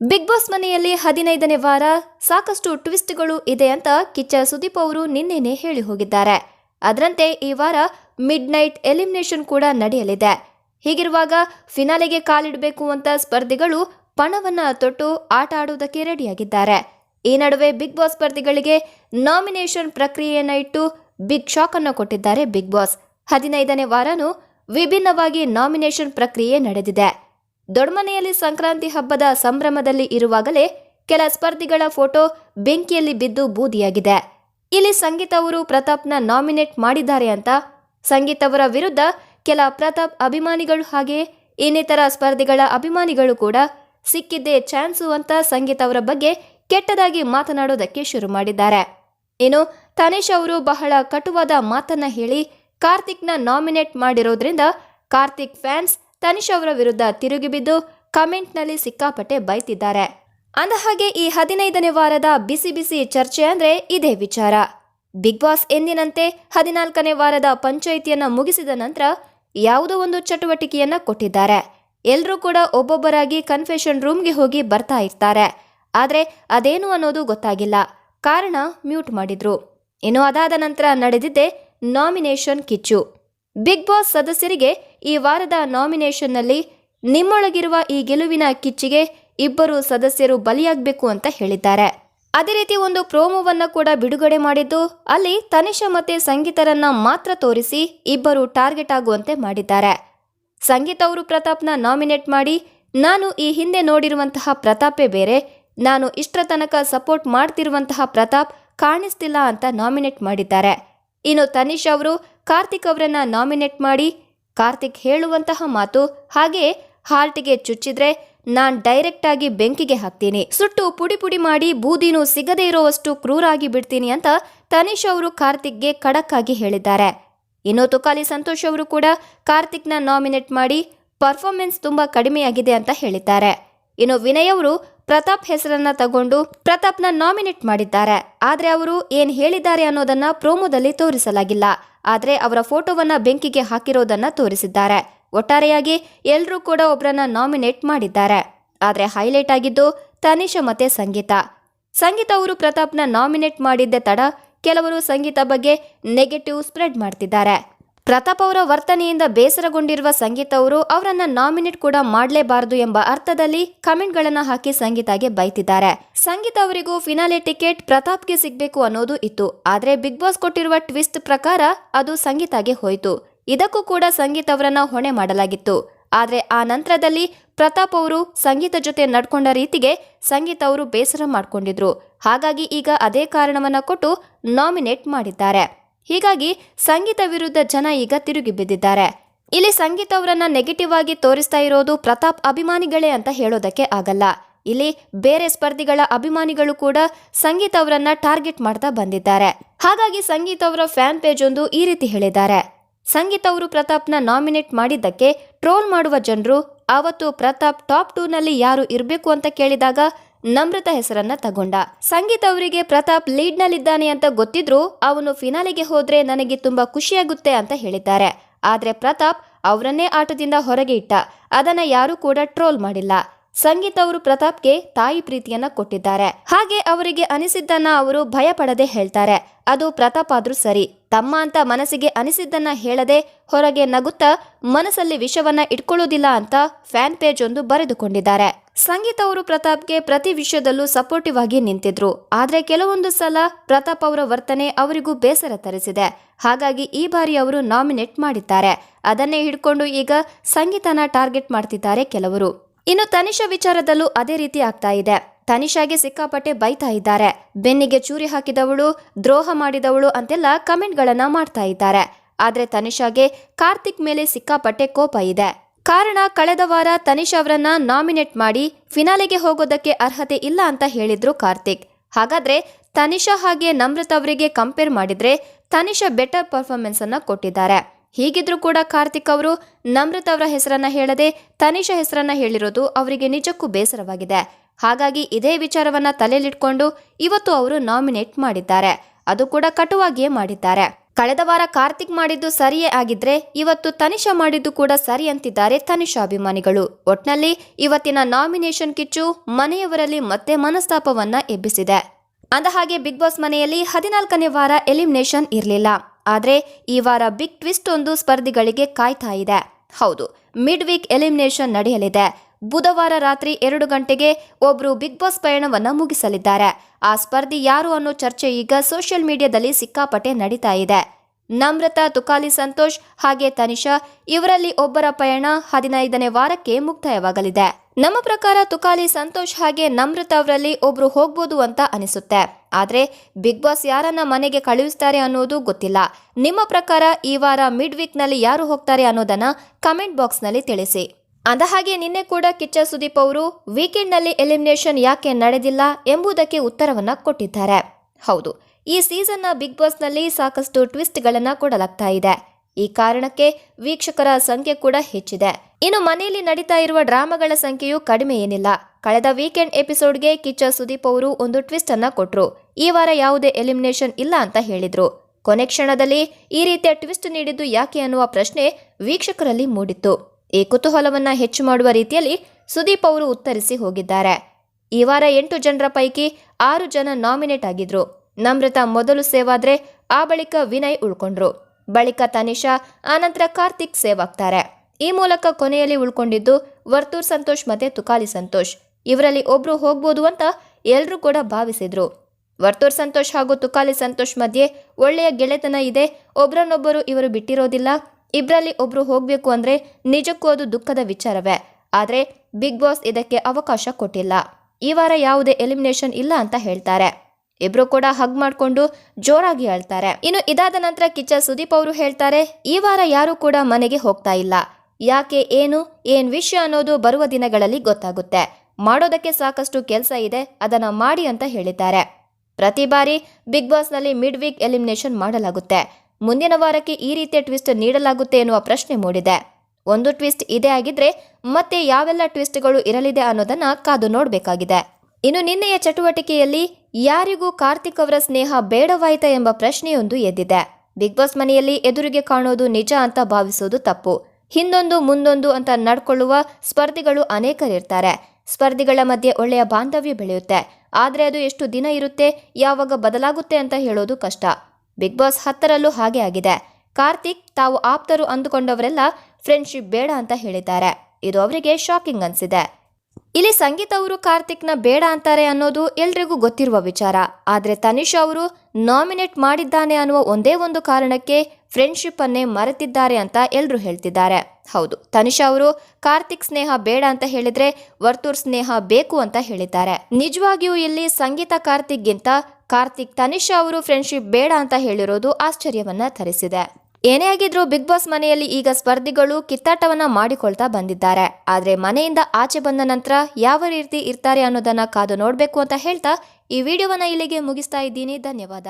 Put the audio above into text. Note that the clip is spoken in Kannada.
ಬಿಗ್ ಬಾಸ್ ಮನೆಯಲ್ಲಿ ಹದಿನೈದನೇ ವಾರ ಸಾಕಷ್ಟು ಟ್ವಿಸ್ಟ್ಗಳು ಇದೆ ಅಂತ ಕಿಚ್ಚ ಸುದೀಪ್ ಅವರು ನಿನ್ನೆನೆ ಹೇಳಿ ಹೋಗಿದ್ದಾರೆ. ಅದರಂತೆ ಈ ವಾರ ಮಿಡ್ ನೈಟ್ ಎಲಿಮಿನೇಷನ್ ಕೂಡ ನಡೆಯಲಿದೆ. ಹೀಗಿರುವಾಗ ಫಿನಾಲೆಗೆ ಕಾಲಿಡಬೇಕು ಅಂತ ಸ್ಪರ್ಧಿಗಳು ಪಣವನ್ನ ತೊಟ್ಟು ಆಟ ಆಡುವುದಕ್ಕೆ ರೆಡಿಯಾಗಿದ್ದಾರೆ. ಈ ನಡುವೆ ಬಿಗ್ ಬಾಸ್ ಸ್ಪರ್ಧಿಗಳಿಗೆ ನಾಮಿನೇಷನ್ ಪ್ರಕ್ರಿಯೆಯನ್ನ ಇಟ್ಟು ಬಿಗ್ ಶಾಕ್ ಅನ್ನು ಕೊಟ್ಟಿದ್ದಾರೆ ಬಿಗ್ ಬಾಸ್. ಹದಿನೈದನೇ ವಾರನೂ ವಿಭಿನ್ನವಾಗಿ ನಾಮಿನೇಷನ್ ಪ್ರಕ್ರಿಯೆ ನಡೆದಿದೆ. ದೊಡ್ಮನೆಯಲ್ಲಿ ಸಂಕ್ರಾಂತಿ ಹಬ್ಬದ ಸಂಭ್ರಮದಲ್ಲಿ ಇರುವಾಗಲೇ ಕೆಲ ಸ್ಪರ್ಧಿಗಳ ಫೋಟೋ ಬೆಂಕಿಯಲ್ಲಿ ಬಿದ್ದು ಬೂದಿಯಾಗಿದೆ. ಇಲ್ಲಿ ಸಂಗೀತ ಅವರು ಪ್ರತಾಪ್ನ ನಾಮಿನೇಟ್ ಮಾಡಿದ್ದಾರೆ ಅಂತ ಸಂಗೀತ್ ಅವರ ವಿರುದ್ಧ ಕೆಲ ಪ್ರತಾಪ್ ಅಭಿಮಾನಿಗಳು ಹಾಗೆ ಇನ್ನಿತರ ಸ್ಪರ್ಧಿಗಳ ಅಭಿಮಾನಿಗಳು ಕೂಡ ಸಿಕ್ಕಿದ್ದೇ ಚಾನ್ಸು ಅಂತ ಸಂಗೀತ್ ಅವರ ಬಗ್ಗೆ ಕೆಟ್ಟದಾಗಿ ಮಾತನಾಡೋದಕ್ಕೆ ಶುರು ಮಾಡಿದ್ದಾರೆ. ಇನ್ನು ತನೇಶ್ ಅವರು ಬಹಳ ಕಟುವಾದ ಮಾತನ್ನ ಹೇಳಿ ಕಾರ್ತಿಕ್ನ ನಾಮಿನೇಟ್ ಮಾಡಿರೋದ್ರಿಂದ ಕಾರ್ತಿಕ್ ಫ್ಯಾನ್ಸ್ ತನಿಷ್ ಅವರ ವಿರುದ್ಧ ತಿರುಗಿಬಿದ್ದು ಕಮೆಂಟ್ನಲ್ಲಿ ಸಿಕ್ಕಾಪಟ್ಟೆ ಬೈತಿದ್ದಾರೆ. ಅಂದಹಾಗೆ ಈ ಹದಿನೈದನೇ ವಾರದ ಬಿಸಿ ಬಿಸಿ ಚರ್ಚೆ ಅಂದ್ರೆ ಇದೇ ವಿಚಾರ. ಬಿಗ್ ಬಾಸ್ ಎಂದಿನಂತೆ ಹದಿನಾಲ್ಕನೇ ವಾರದ ಪಂಚಾಯಿತಿಯನ್ನ ಮುಗಿಸಿದ ನಂತರ ಯಾವುದೋ ಒಂದು ಚಟುವಟಿಕೆಯನ್ನ ಕೊಟ್ಟಿದ್ದಾರೆ. ಎಲ್ಲರೂ ಕೂಡ ಒಬ್ಬೊಬ್ಬರಾಗಿ ಕನ್ಫೆಷನ್ ರೂಮ್ಗೆ ಹೋಗಿ ಬರ್ತಾ ಇರ್ತಾರೆ. ಆದರೆ ಅದೇನು ಅನ್ನೋದು ಗೊತ್ತಾಗಿಲ್ಲ. ಕಾರಣ ಮ್ಯೂಟ್ ಮಾಡಿದ್ರು. ಇನ್ನು ಅದಾದ ನಂತರ ನಡೆದಿದ್ದೆ ನಾಮಿನೇಷನ್ ಕಿಚ್ಚು. ಬಿಗ್ ಬಾಸ್ ಸದಸ್ಯರಿಗೆ ಈ ವಾರದ ನಾಮಿನೇಷನ್ನಲ್ಲಿ ನಿಮ್ಮೊಳಗಿರುವ ಈ ಗೆಲುವಿನ ಕಿಚ್ಚಿಗೆ ಇಬ್ಬರು ಸದಸ್ಯರು ಬಲಿಯಾಗಬೇಕು ಅಂತ ಹೇಳಿದ್ದಾರೆ. ಅದೇ ರೀತಿ ಒಂದು ಪ್ರೋಮೋವನ್ನು ಕೂಡ ಬಿಡುಗಡೆ ಮಾಡಿದ್ದು, ಅಲ್ಲಿ ತನಿಷ ಮತ್ತೆ ಸಂಗೀತರನ್ನ ಮಾತ್ರ ತೋರಿಸಿ ಇಬ್ಬರು ಟಾರ್ಗೆಟ್ ಆಗುವಂತೆ ಮಾಡಿದ್ದಾರೆ. ಸಂಗೀತ ಅವರು ಪ್ರತಾಪ್ನ ನಾಮಿನೇಟ್ ಮಾಡಿ, ನಾನು ಈ ಹಿಂದೆ ನೋಡಿರುವಂತಹ ಪ್ರತಾಪೇ ಬೇರೆ, ನಾನು ಇಷ್ಟರ ತನಕ ಸಪೋರ್ಟ್ ಮಾಡ್ತಿರುವಂತಹ ಪ್ರತಾಪ್ ಕಾಣಿಸ್ತಿಲ್ಲ ಅಂತ ನಾಮಿನೇಟ್ ಮಾಡಿದ್ದಾರೆ. ಇನ್ನು ತನಿಷ್ ಅವರು ಕಾರ್ತಿಕ್ ಅವರನ್ನ ನಾಮಿನೇಟ್ ಮಾಡಿ ಕಾರ್ತಿಕ್ ಹೇಳುವಂತಹ ಮಾತು ಹಾಗೆ ಹಾರ್ಟಿಗೆ ಚುಚ್ಚಿದ್ರೆ ನಾನ್ ಡೈರೆಕ್ಟ್ ಆಗಿ ಬೆಂಕಿಗೆ ಹಾಕ್ತೀನಿ. ಸುಟ್ಟು ಪುಡಿ ಪುಡಿ ಮಾಡಿ ಬೂದಿನೂ ಸಿಗದೇ ಇರೋವಷ್ಟು ಕ್ರೂರಾಗಿ ಬಿಡ್ತೀನಿ ಅಂತ ತನಿಷ್ ಅವರು ಕಾರ್ತಿಕ್ಗೆ ಖಡಕ್ ಆಗಿ ಹೇಳಿದ್ದಾರೆ. ಇನ್ನು ತುಕಾಲಿ ಸಂತೋಷ್ ಅವರು ಕೂಡ ಕಾರ್ತಿಕ್ನ ನಾಮಿನೇಟ್ ಮಾಡಿ ಪರ್ಫಾರ್ಮೆನ್ಸ್ ತುಂಬಾ ಕಡಿಮೆಯಾಗಿದೆ ಅಂತ ಹೇಳಿದ್ದಾರೆ. ಇನ್ನು ವಿನಯ್ ಅವರು ಪ್ರತಾಪ್ ಹೆಸರನ್ನ ತಗೊಂಡು ಪ್ರತಾಪ್ನ ನಾಮಿನೇಟ್ ಮಾಡಿದ್ದಾರೆ. ಆದ್ರೆ ಅವರು ಏನ್ ಹೇಳಿದ್ದಾರೆ ಅನ್ನೋದನ್ನ ಪ್ರೋಮೋದಲ್ಲಿ ತೋರಿಸಲಾಗಿಲ್ಲ. ಆದ್ರೆ ಅವರ ಫೋಟೋವನ್ನ ಬೆಂಕಿಗೆ ಹಾಕಿರೋದನ್ನ ತೋರಿಸಿದ್ದಾರೆ. ಒಟ್ಟಾರೆಯಾಗಿ ಎಲ್ಲರೂ ಕೂಡ ಒಬ್ರನ್ನ ನಾಮಿನೇಟ್ ಮಾಡಿದ್ದಾರೆ. ಆದ್ರೆ ಹೈಲೈಟ್ ಆಗಿದ್ದು ತನಿಷ ಮತ್ತೆ ಸಂಗೀತ. ಸಂಗೀತ ಅವರು ಪ್ರತಾಪ್ನ ನಾಮಿನೇಟ್ ಮಾಡಿದ್ದೆ ತಡ ಕೆಲವರು ಸಂಗೀತ ಬಗ್ಗೆ ನೆಗೆಟಿವ್ ಸ್ಪ್ರೆಡ್ ಮಾಡ್ತಿದ್ದಾರೆ. ಪ್ರತಾಪ್ ಅವರ ವರ್ತನೆಯಿಂದ ಬೇಸರಗೊಂಡಿರುವ ಸಂಗೀತ ಅವರು ಅವರನ್ನ ನಾಮಿನೇಟ್ ಕೂಡ ಮಾಡಲೇಬಾರದು ಎಂಬ ಅರ್ಥದಲ್ಲಿ ಕಮೆಂಟ್ಗಳನ್ನ ಹಾಕಿ ಸಂಗೀತಾಗೆ ಬೈತಿದ್ದಾರೆ. ಸಂಗೀತ ಅವರಿಗೂ ಫಿನಾಲೆ ಟಿಕೆಟ್ ಪ್ರತಾಪ್ಗೆ ಸಿಗಬೇಕು ಅನ್ನೋದು ಇತ್ತು. ಆದ್ರೆ ಬಿಗ್ ಬಾಸ್ ಕೊಟ್ಟಿರುವ ಟ್ವಿಸ್ಟ್ ಪ್ರಕಾರ ಅದು ಸಂಗೀತಾಗೆ ಹೋಯಿತು. ಇದಕ್ಕೂ ಕೂಡ ಸಂಗೀತ ಅವರನ್ನ ಹೊಣೆ ಮಾಡಲಾಗಿತ್ತು. ಆದ್ರೆ ಆ ನಂತರದಲ್ಲಿ ಪ್ರತಾಪ್ ಅವರು ಸಂಗೀತ ಜೊತೆ ನಡ್ಕೊಂಡ ರೀತಿಗೆ ಸಂಗೀತ ಅವರು ಬೇಸರ ಮಾಡ್ಕೊಂಡಿದ್ರು. ಹಾಗಾಗಿ ಈಗ ಅದೇ ಕಾರಣವನ್ನ ಕೊಟ್ಟು ನಾಮಿನೇಟ್ ಮಾಡಿದ್ದಾರೆ. ಹೀಗಾಗಿ ಸಂಗೀತ ವಿರುದ್ಧ ಜನ ಈಗ ತಿರುಗಿ ಬಿದ್ದಿದ್ದಾರೆ. ಇಲ್ಲಿ ಸಂಗೀತ ಅವರನ್ನ ನೆಗೆಟಿವ್ ಆಗಿ ತೋರಿಸ್ತಾ ಇರೋದು ಪ್ರತಾಪ್ ಅಭಿಮಾನಿಗಳೇ ಅಂತ ಹೇಳೋದಕ್ಕೆ ಆಗಲ್ಲ. ಇಲ್ಲಿ ಬೇರೆ ಸ್ಪರ್ಧಿಗಳ ಅಭಿಮಾನಿಗಳು ಕೂಡ ಸಂಗೀತ ಅವರನ್ನ ಟಾರ್ಗೆಟ್ ಮಾಡ್ತಾ ಬಂದಿದ್ದಾರೆ. ಹಾಗಾಗಿ ಸಂಗೀತ ಅವರ ಫ್ಯಾನ್ ಪೇಜ್ ಒಂದು ಈ ರೀತಿ ಹೇಳಿದ್ದಾರೆ. ಸಂಗೀತ ಅವರು ಪ್ರತಾಪ್ನ ನಾಮಿನೇಟ್ ಮಾಡಿದ್ದಕ್ಕೆ ಟ್ರೋಲ್ ಮಾಡುವ ಜನರು, ಆವತ್ತು ಪ್ರತಾಪ್ ಟಾಪ್ ಟೂ ನಲ್ಲಿ ಯಾರು ಇರಬೇಕು ಅಂತ ಕೇಳಿದಾಗ ನಮ್ರತ ಹೆಸರನ್ನ ತಗೊಂಡ. ಸಂಗೀತ ಅವರಿಗೆ ಪ್ರತಾಪ್ ಲೀಡ್ ನಲ್ಲಿದ್ದಾನೆ ಅಂತ ಗೊತ್ತಿದ್ರು ಅವನು ಫಿನಾಲೆಗೆ ಹೋದ್ರೆ ನನಗೆ ತುಂಬಾ ಖುಷಿಯಾಗುತ್ತೆ ಅಂತ ಹೇಳಿದ್ದಾರೆ. ಆದ್ರೆ ಪ್ರತಾಪ್ ಅವರನ್ನೇ ಆಟದಿಂದ ಹೊರಗೆ ಇಟ್ಟ. ಅದನ್ನ ಯಾರು ಕೂಡ ಟ್ರೋಲ್ ಮಾಡಿಲ್ಲ. ಸಂಗೀತ ಅವರು ಪ್ರತಾಪ್ಗೆ ತಾಯಿ ಪ್ರೀತಿಯನ್ನ ಕೊಟ್ಟಿದ್ದಾರೆ. ಹಾಗೆ ಅವರಿಗೆ ಅನಿಸಿದ್ದನ್ನ ಅವರು ಭಯ ಪಡದೆ ಹೇಳ್ತಾರೆ. ಅದು ಪ್ರತಾಪ್ ಆದ್ರೂ ಸರಿ. ತಮ್ಮ ಅಂತ ಮನಸ್ಸಿಗೆ ಅನಿಸಿದ್ದನ್ನ ಹೇಳದೆ ಹೊರಗೆ ನಗುತ್ತಾ ಮನಸ್ಸಲ್ಲಿ ವಿಷವನ್ನ ಇಟ್ಕೊಳ್ಳೋದಿಲ್ಲ ಅಂತ ಫ್ಯಾನ್ ಪೇಜ್ ಒಂದು ಬರೆದುಕೊಂಡಿದ್ದಾರೆ. ಸಂಗೀತ ಅವರು ಪ್ರತಾಪ್ಗೆ ಪ್ರತಿ ವಿಷಯದಲ್ಲೂ ಸಪೋರ್ಟಿವ್ ಆಗಿ ನಿಂತಿದ್ರು. ಆದರೆ ಕೆಲವೊಂದು ಸಲ ಪ್ರತಾಪ್ ಅವರ ವರ್ತನೆ ಅವರಿಗೂ ಬೇಸರ ತರಿಸಿದೆ. ಹಾಗಾಗಿ ಈ ಬಾರಿ ಅವರು ನಾಮಿನೇಟ್ ಮಾಡಿದ್ದಾರೆ. ಅದನ್ನೇ ಹಿಡ್ಕೊಂಡು ಈಗ ಸಂಗೀತನ ಟಾರ್ಗೆಟ್ ಮಾಡ್ತಿದ್ದಾರೆ ಕೆಲವರು. ಇನ್ನು ತನಿಷಾ ವಿಚಾರದಲ್ಲೂ ಅದೇ ರೀತಿ ಆಗ್ತಾ ಇದೆ. ತನಿಷಾಗೆ ಸಿಕ್ಕಾಪಟ್ಟೆ ಬೈತಾ ಇದ್ದಾರೆ. ಬೆನ್ನಿಗೆ ಚೂರಿ ಹಾಕಿದವಳು, ದ್ರೋಹ ಮಾಡಿದವಳು ಅಂತೆಲ್ಲ ಕಮೆಂಟ್ಗಳನ್ನ ಮಾಡ್ತಾ ಇದ್ದಾರೆ. ಆದರೆ ತನಿಷಾಗೆ ಕಾರ್ತಿಕ್ ಮೇಲೆ ಸಿಕ್ಕಾಪಟ್ಟೆ ಕೋಪ ಇದೆ. ಕಾರಣ ಕಳೆದ ವಾರ ತನಿಷ್ ಅವರನ್ನ ನಾಮಿನೇಟ್ ಮಾಡಿ ಫಿನಾಲೆಗೆ ಹೋಗೋದಕ್ಕೆ ಅರ್ಹತೆ ಇಲ್ಲ ಅಂತ ಹೇಳಿದ್ರು ಕಾರ್ತಿಕ್. ಹಾಗಾದ್ರೆ ತನಿಷಾ ಹಾಗೆ ನಮ್ರತ್ ಅವರಿಗೆ ಕಂಪೇರ್ ಮಾಡಿದ್ರೆ ತನಿಷಾ ಬೆಟರ್ ಪರ್ಫಾರ್ಮೆನ್ಸ್ ಅನ್ನ ಕೊಟ್ಟಿದ್ದಾರೆ. ಹೀಗಿದ್ರೂ ಕೂಡ ಕಾರ್ತಿಕ್ ಅವರು ನಮ್ರತ್ ಅವರ ಹೆಸರನ್ನ ಹೇಳದೆ ತನಿಷಾ ಹೆಸರನ್ನ ಹೇಳಿರೋದು ಅವರಿಗೆ ನಿಜಕ್ಕೂ ಬೇಸರವಾಗಿದೆ. ಹಾಗಾಗಿ ಇದೇ ವಿಚಾರವನ್ನ ತಲೆಯಲ್ಲಿಟ್ಕೊಂಡು ಇವತ್ತು ಅವರು ನಾಮಿನೇಟ್ ಮಾಡಿದ್ದಾರೆ. ಅದು ಕೂಡ ಕಟುವಾಗಿಯೇ ಮಾಡಿದ್ದಾರೆ. ಕಳೆದ ವಾರ ಕಾರ್ತಿಕ್ ಮಾಡಿದ್ದು ಸರಿಯೇ ಆಗಿದ್ರೆ ಇವತ್ತು ತನಿಷಾ ಮಾಡಿದ್ದು ಕೂಡ ಸರಿ ಅಂತಿದ್ದಾರೆ ತನಿಷಾ ಅಭಿಮಾನಿಗಳು ಒಟ್ನಲ್ಲಿ ಇವತ್ತಿನ ನಾಮಿನೇಷನ್ ಕಿಚ್ಚು ಮನೆಯವರಲ್ಲಿ ಮತ್ತೆ ಮನಸ್ತಾಪವನ್ನ ಎಬ್ಬಿಸಿದೆ. ಅಂದಹಾಗೆ ಬಿಗ್ ಬಾಸ್ ಮನೆಯಲ್ಲಿ ಹದಿನಾಲ್ಕನೇ ವಾರ ಎಲಿಮಿನೇಷನ್ ಇರಲಿಲ್ಲ. ಆದ್ರೆ ಈ ವಾರ ಬಿಗ್ ಟ್ವಿಸ್ಟ್ ಒಂದು ಸ್ಪರ್ಧಿಗಳಿಗೆ ಕಾಯ್ತಾ ಇದೆ. ಹೌದು ಮಿಡ್ ವೀಕ್ ಎಲಿಮಿನೇಷನ್ ನಡೆಯಲಿದೆ. ಬುಧವಾರ ರಾತ್ರಿ ಎರಡು ಗಂಟೆಗೆ ಒಬ್ರು ಬಿಗ್ ಬಾಸ್ ಪಯಣವನ್ನು ಮುಗಿಸಲಿದ್ದಾರೆ. ಆ ಸ್ಪರ್ಧಿ ಯಾರು ಅನ್ನೋ ಚರ್ಚೆ ಈಗ ಸೋಷಿಯಲ್ ಮೀಡಿಯಾದಲ್ಲಿ ಸಿಕ್ಕಾಪಟ್ಟೆ ನಡೀತಾ ಇದೆ. ನಮ್ರತಾ, ತುಕಾಲಿ ಸಂತೋಷ್ ಹಾಗೆ ತನಿಷಾ ಇವರಲ್ಲಿ ಒಬ್ಬರ ಪಯಣ ಹದಿನೈದನೇ ವಾರಕ್ಕೆ ಮುಕ್ತಾಯವಾಗಲಿದೆ. ನಮ್ಮ ಪ್ರಕಾರ ತುಕಾಲಿ ಸಂತೋಷ್ ಹಾಗೆ ನಮ್ರತ ಅವರಲ್ಲಿ ಒಬ್ರು ಹೋಗ್ಬೋದು ಅಂತ ಅನಿಸುತ್ತೆ. ಆದ್ರೆ ಬಿಗ್ ಬಾಸ್ ಯಾರನ್ನ ಮನೆಗೆ ಕಳುಹಿಸ್ತಾರೆ ಅನ್ನೋದು ಗೊತ್ತಿಲ್ಲ. ನಿಮ್ಮ ಪ್ರಕಾರ ಈ ವಾರ ಮಿಡ್ ವೀಕ್ನಲ್ಲಿ ಯಾರು ಹೋಗ್ತಾರೆ ಅನ್ನೋದನ್ನ ಕಮೆಂಟ್ ಬಾಕ್ಸ್ನಲ್ಲಿ ತಿಳಿಸಿ. ಅಂದಹಾಗೆ ನಿನ್ನೆ ಕೂಡ ಕಿಚ್ಚ ಸುದೀಪ್ ಅವರು ವೀಕೆಂಡ್ನಲ್ಲಿ ಎಲಿಮಿನೇಷನ್ ಯಾಕೆ ನಡೆದಿಲ್ಲ ಎಂಬುದಕ್ಕೆ ಉತ್ತರವನ್ನ ಕೊಟ್ಟಿದ್ದಾರೆ. ಹೌದು, ಈ ಸೀಸನ್ನ ಬಿಗ್ ಬಾಸ್ನಲ್ಲಿ ಸಾಕಷ್ಟು ಟ್ವಿಸ್ಟ್ ಗಳನ್ನ ಕೊಡಲಾಗ್ತಾ ಇದೆ. ಈ ಕಾರಣಕ್ಕೆ ವೀಕ್ಷಕರ ಸಂಖ್ಯೆ ಕೂಡ ಹೆಚ್ಚಿದೆ. ಇನ್ನು ಮನೆಯಲ್ಲಿ ನಡೀತಾ ಇರುವ ಡ್ರಾಮಾಗಳ ಸಂಖ್ಯೆಯು ಕಡಿಮೆ ಏನಿಲ್ಲ. ಕಳೆದ ವೀಕೆಂಡ್ ಎಪಿಸೋಡ್ಗೆ ಕಿಚ್ಚ ಸುದೀಪ್ ಅವರು ಒಂದು ಟ್ವಿಸ್ಟ್ ಅನ್ನ ಕೊಟ್ರು. ಈ ವಾರ ಯಾವುದೇ ಎಲಿಮಿನೇಷನ್ ಇಲ್ಲ ಅಂತ ಹೇಳಿದ್ರು. ಕೊನೆ ಕ್ಷಣದಲ್ಲಿ ಈ ರೀತಿಯ ಟ್ವಿಸ್ಟ್ ನೀಡಿದ್ದು ಯಾಕೆ ಅನ್ನುವ ಪ್ರಶ್ನೆ ವೀಕ್ಷಕರಲ್ಲಿ ಮೂಡಿತ್ತು. ಈ ಕುತೂಹಲವನ್ನು ಹೆಚ್ಚು ಮಾಡುವ ರೀತಿಯಲ್ಲಿ ಸುದೀಪ್ ಅವರು ಉತ್ತರಿಸಿ ಹೋಗಿದ್ದಾರೆ. ಈ ವಾರ ಎಂಟು ಜನರ ಪೈಕಿ ಆರು ಜನ ನಾಮಿನೇಟ್ ಆಗಿದ್ರು. ನಮ್ರತಾ ಮೊದಲು ಸೇವಾದ್ರೆ ಆ ಬಳಿಕ ವಿನಯ್ ಉಳ್ಕೊಂಡ್ರು. ಬಳಿಕ ತನಿಷಾ, ಆನಂತರ ಕಾರ್ತಿಕ್ ಸೇವ್ ಆಗ್ತಾರೆ ಈ ಮೂಲಕ ಕೊನೆಯಲ್ಲಿ ಉಳ್ಕೊಂಡಿದ್ದು ವರ್ತೂರ್ ಸಂತೋಷ್ ಮತ್ತೆ ತುಕಾಲಿ ಸಂತೋಷ್. ಇವರಲ್ಲಿ ಒಬ್ರು ಹೋಗ್ಬೋದು ಅಂತ ಎಲ್ಲರೂ ಕೂಡ ಭಾವಿಸಿದ್ರು. ವರ್ತೂರ್ ಸಂತೋಷ್ ಹಾಗೂ ತುಕಾಲಿ ಸಂತೋಷ್ ಮಧ್ಯೆ ಒಳ್ಳೆಯ ಗೆಳೆತನ ಇದೆ. ಒಬ್ರನ್ನೊಬ್ಬರು ಇವರು ಬಿಟ್ಟಿರೋದಿಲ್ಲ. ಇಬ್ರಲ್ಲಿ ಒಬ್ರು ಹೋಗಬೇಕು ಅಂದ್ರೆ ನಿಜಕ್ಕೂ ಅದು ದುಃಖದ ವಿಚಾರವೇ. ಆದ್ರೆ ಬಿಗ್ ಬಾಸ್ ಇದಕ್ಕೆ ಅವಕಾಶ ಕೊಟ್ಟಿಲ್ಲ. ಈ ವಾರ ಯಾವುದೇ ಎಲಿಮಿನೇಷನ್ ಇಲ್ಲ ಅಂತ ಹೇಳ್ತಾರೆ. ಇಬ್ರು ಕೂಡ ಹಗ್ ಮಾಡ್ಕೊಂಡು ಜೋರಾಗಿ ಅಳ್ತಾರೆ. ಇನ್ನು ಇದಾದ ನಂತರ ಕಿಚ್ಚ ಸುದೀಪ್ ಅವರು ಹೇಳ್ತಾರೆ, ಈ ವಾರ ಯಾರು ಕೂಡ ಮನೆಗೆ ಹೋಗ್ತಾ ಇಲ್ಲ. ಯಾಕೆ, ಏನು, ಏನ್ ವಿಷಯ ಅನ್ನೋದು ಬರುವ ದಿನಗಳಲ್ಲಿ ಗೊತ್ತಾಗುತ್ತೆ. ಮಾಡೋದಕ್ಕೆ ಸಾಕಷ್ಟು ಕೆಲಸ ಇದೆ, ಅದನ್ನ ಮಾಡಿ ಅಂತ ಹೇಳಿದ್ದಾರೆ. ಪ್ರತಿ ಬಾರಿ ಬಿಗ್ ಬಾಸ್ನಲ್ಲಿ ಮಿಡ್ ವೀಕ್ ಎಲಿಮಿನೇಷನ್ ಮಾಡಲಾಗುತ್ತೆ. ಮುಂದಿನ ವಾರಕ್ಕೆ ಈ ರೀತಿಯ ಟ್ವಿಸ್ಟ್ ನೀಡಲಾಗುತ್ತೆ ಎನ್ನುವ ಪ್ರಶ್ನೆ ಮೂಡಿದೆ. ಒಂದು ಟ್ವಿಸ್ಟ್ ಇದೇ ಆಗಿದ್ರೆ ಮತ್ತೆ ಯಾವೆಲ್ಲ ಟ್ವಿಸ್ಟ್ಗಳು ಇರಲಿದೆ ಅನ್ನೋದನ್ನ ಕಾದು ನೋಡಬೇಕಾಗಿದೆ. ಇನ್ನು ನಿನ್ನೆಯ ಚಟುವಟಿಕೆಯಲ್ಲಿ ಯಾರಿಗೂ ಕಾರ್ತಿಕ್ ಅವರ ಸ್ನೇಹ ಬೇಡವಾಯಿತಾ ಎಂಬ ಪ್ರಶ್ನೆಯೊಂದು ಎದ್ದಿದೆ. ಬಿಗ್ ಬಾಸ್ ಮನೆಯಲ್ಲಿ ಎದುರಿಗೆ ಕಾಣೋದು ನಿಜ ಅಂತ ಭಾವಿಸೋದು ತಪ್ಪು. ಹಿಂದೊಂದು ಮುಂದೊಂದು ಅಂತ ನಡ್ಕೊಳ್ಳುವ ಸ್ಪರ್ಧಿಗಳು ಅನೇಕರಿರ್ತಾರೆ ಸ್ಪರ್ಧಿಗಳ ಮಧ್ಯೆ ಒಳ್ಳೆಯ ಬಾಂಧವ್ಯ ಬೆಳೆಯುತ್ತೆ. ಆದರೆ ಅದು ಎಷ್ಟು ದಿನ ಇರುತ್ತೆ, ಯಾವಾಗ ಬದಲಾಗುತ್ತೆ ಅಂತ ಹೇಳೋದು ಕಷ್ಟ. ಬಿಗ್ ಬಾಸ್ ಹತ್ತರಲ್ಲೂ ಹಾಗೆ ಆಗಿದೆ. ಕಾರ್ತಿಕ್ ತಾವು ಆಪ್ತರು ಅಂದುಕೊಂಡವರೆಲ್ಲ ಫ್ರೆಂಡ್ಶಿಪ್ ಬೇಡ ಅಂತ ಹೇಳಿದ್ದಾರೆ. ಇದು ಅವರಿಗೆ ಶಾಕಿಂಗ್ ಅನಿಸಿದೆ. ಇಲ್ಲಿ ಸಂಗೀತ ಅವರು ಕಾರ್ತಿಕ್ನ ಬೇಡ ಅಂತಾರೆ ಅನ್ನೋದು ಎಲ್ರಿಗೂ ಗೊತ್ತಿರುವ ವಿಚಾರ. ಆದರೆ ತನಿಷ್ ಅವರು ನಾಮಿನೇಟ್ ಮಾಡಿದ್ದಾನೆ ಅನ್ನುವ ಒಂದೇ ಒಂದು ಕಾರಣಕ್ಕೆ ಫ್ರೆಂಡ್ಶಿಪ್ ಅನ್ನೇ ಮರೆತಿದ್ದಾರೆ ಅಂತ ಎಲ್ಲರೂ ಹೇಳ್ತಿದ್ದಾರೆ. ಹೌದು, ತನಿಷ್ ಅವರು ಕಾರ್ತಿಕ್ ಸ್ನೇಹ ಬೇಡ ಅಂತ ಹೇಳಿದ್ರೆ ವರ್ತೂರ್ ಸ್ನೇಹ ಬೇಕು ಅಂತ ಹೇಳಿದ್ದಾರೆ. ನಿಜವಾಗಿಯೂ ಇಲ್ಲಿ ಸಂಗೀತ ಕಾರ್ತಿಕ್ಗಿಂತ ಕಾರ್ತಿಕ್, ತನಿಷಾ ಅವರು ಫ್ರೆಂಡ್ಶಿಪ್ ಬೇಡ ಅಂತ ಹೇಳಿರೋದು ಆಶ್ಚರ್ಯವನ್ನ ತರಿಸಿದೆ. ಏನೇ ಆಗಿದ್ರೂ ಬಿಗ್ ಬಾಸ್ ಮನೆಯಲ್ಲಿ ಈಗ ಸ್ಪರ್ಧಿಗಳು ಕಿತ್ತಾಟವನ್ನ ಮಾಡಿಕೊಳ್ತಾ ಬಂದಿದ್ದಾರೆ. ಆದ್ರೆ ಮನೆಯಿಂದ ಆಚೆ ಬಂದ ನಂತರ ಯಾವ ರೀತಿ ಇರ್ತಾರೆ ಅನ್ನೋದನ್ನ ಕಾದು ನೋಡ್ಬೇಕು ಅಂತ ಹೇಳ್ತಾ ಈ ವಿಡಿಯೋವನ್ನ ಇಲ್ಲಿಗೆ ಮುಗಿಸ್ತಾ ಇದ್ದೀನಿ. ಧನ್ಯವಾದ.